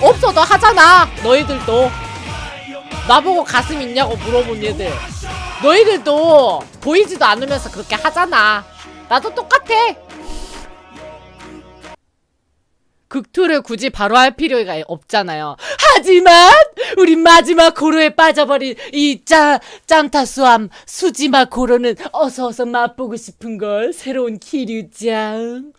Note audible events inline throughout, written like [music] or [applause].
없어도 하잖아. 너희들도. 나보고 가슴 있냐고 물어본 얘들. 너희들도 보이지도 않으면서 그렇게 하잖아. 나도 똑같아. 극투를 굳이 바로 할 필요가 없잖아요. 하지만 우리 마지막 고로에 빠져버린 이 짜, 짬타수함 수지마 고로는 어서 어서 맛보고 싶은 걸 새로운 기류짱.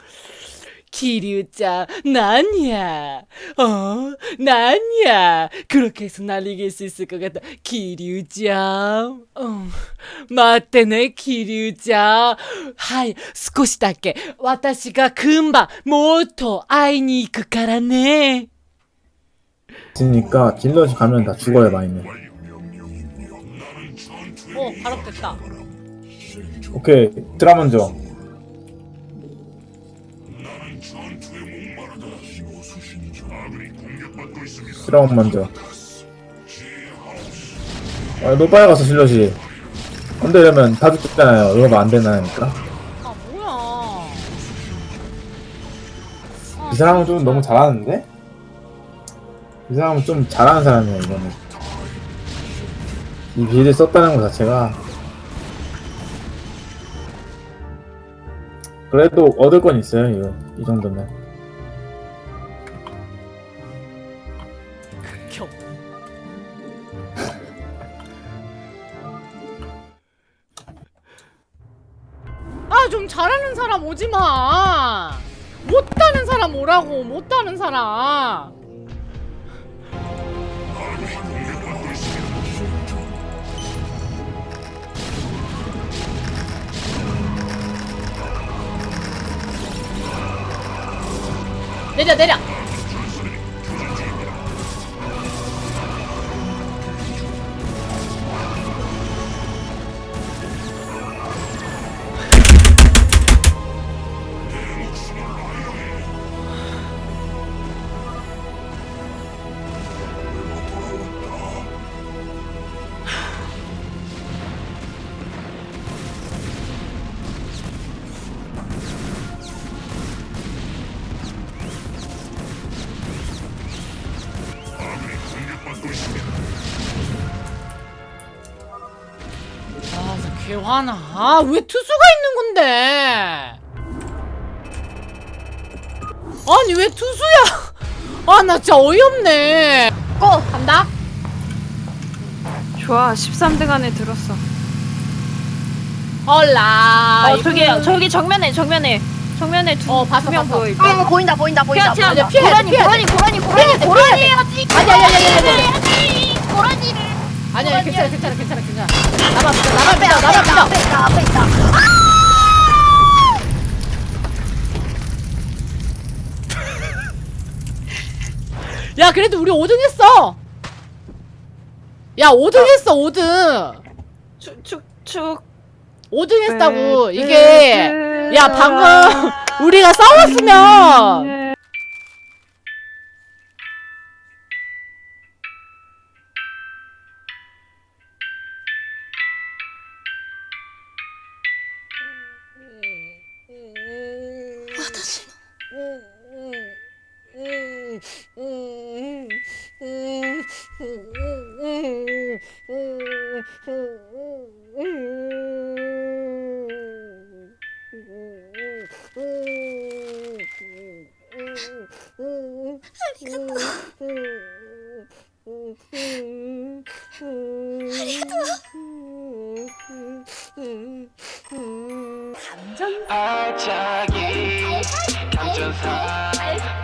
기류짱 난야 어 난야 그렇게 해서 날 이길 수 있을 것 같다 기류짱 어 맞대네 기류짱 하이 少しだけ私が금방もっと会いに行くからね 있으니까 질럿이 가면 다 죽어요 마이는 어 발업됐다 오케이 드라 먼저 드라운 먼저. 아, 너 빨리 가서 질럿이 안 되려면 다 죽잖아요. 이거 안 되나니까. 아 뭐야. 이 사람은 좀 너무 잘하는데? 이 사람은 좀 잘하는 사람이야 이거는. 이 빌드 썼다는 것 자체가. 그래도 얻을 건 있어요 이거. 이 정도면 겨 아, 좀 잘하는 사람 오지 마. 못하는 사람 오라고. 못하는 사람. 내려 내려. 아, 나 개화나. 아, 왜 투수가 있는 건데? 아니, 왜 투수야? [laughs] 아, 나 진짜 어이없네. 고! 간다? 좋아 13등 안에 들었어 헐라. 어 저기 저기 정면에 정면에 정면에 어, 봤어, 두명 봤어. 보여 있다 어 보인다 보인다 보인다 피하, 아니야, 피하. 피해, 고라니 피해. 고라니 고라니 고라니 고라니 해야지 아니, 아니, 아니, 아니, 아니. 고라니를 괜찮아, 괜찮아, 괜찮아, 괜찮아. 나만 믿어, 나만 믿어, 나만 믿어. 앞에 있다 앞에 있다 야, 그래도 우리 5등 했어. 야, 5등 했어, 5등. 축축축 5등 네, 했다고. 이게 야, 방금 우리가 싸웠으면 아작이 감 just high.